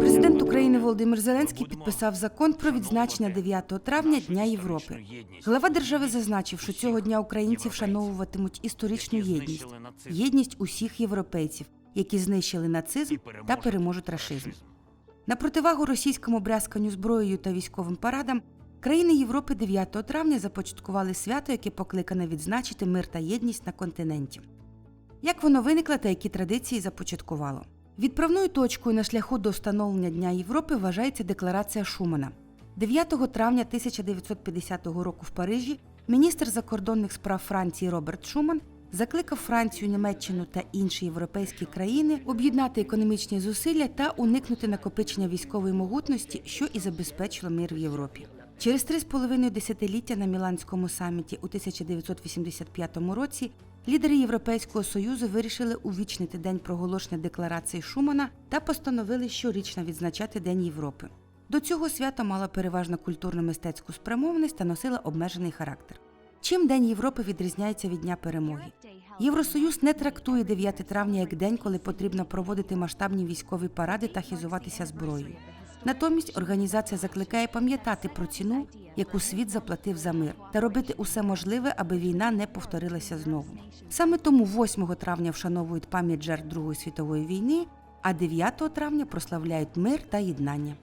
Президент України Володимир Зеленський підписав закон про відзначення 9 травня Дня Європи. Глава держави зазначив, що цього дня українці вшановуватимуть історичну єдність, єдність усіх європейців, які знищили нацизм та переможуть рашизм. На противагу російському брязканню зброєю та військовим парадам, країни Європи 9 травня започаткували свято, яке покликане відзначити мир та єдність на континенті. Як воно виникло та які традиції започаткувало? Відправною точкою на шляху до встановлення Дня Європи вважається декларація Шумана. 9 травня 1950 року в Парижі міністр закордонних справ Франції Роберт Шуман закликав Францію, Німеччину та інші європейські країни об'єднати економічні зусилля та уникнути накопичення військової могутності, що і забезпечило мир в Європі. Через три з половиною десятиліття на Міланському саміті у 1985 році лідери Європейського союзу вирішили увічнити день проголошення декларації Шумана та постановили щорічно відзначати День Європи. До цього свято мало переважно культурно-мистецьку спрямованість та носило обмежений характер. Чим День Європи відрізняється від Дня перемоги? Євросоюз не трактує 9 травня як день, коли потрібно проводити масштабні військові паради та хизуватися зброєю. Натомість організація закликає пам'ятати про ціну, яку світ заплатив за мир, та робити усе можливе, аби війна не повторилася знову. Саме тому 8 травня вшановують пам'ять жертв Другої світової війни, а 9 травня прославляють мир та єднання.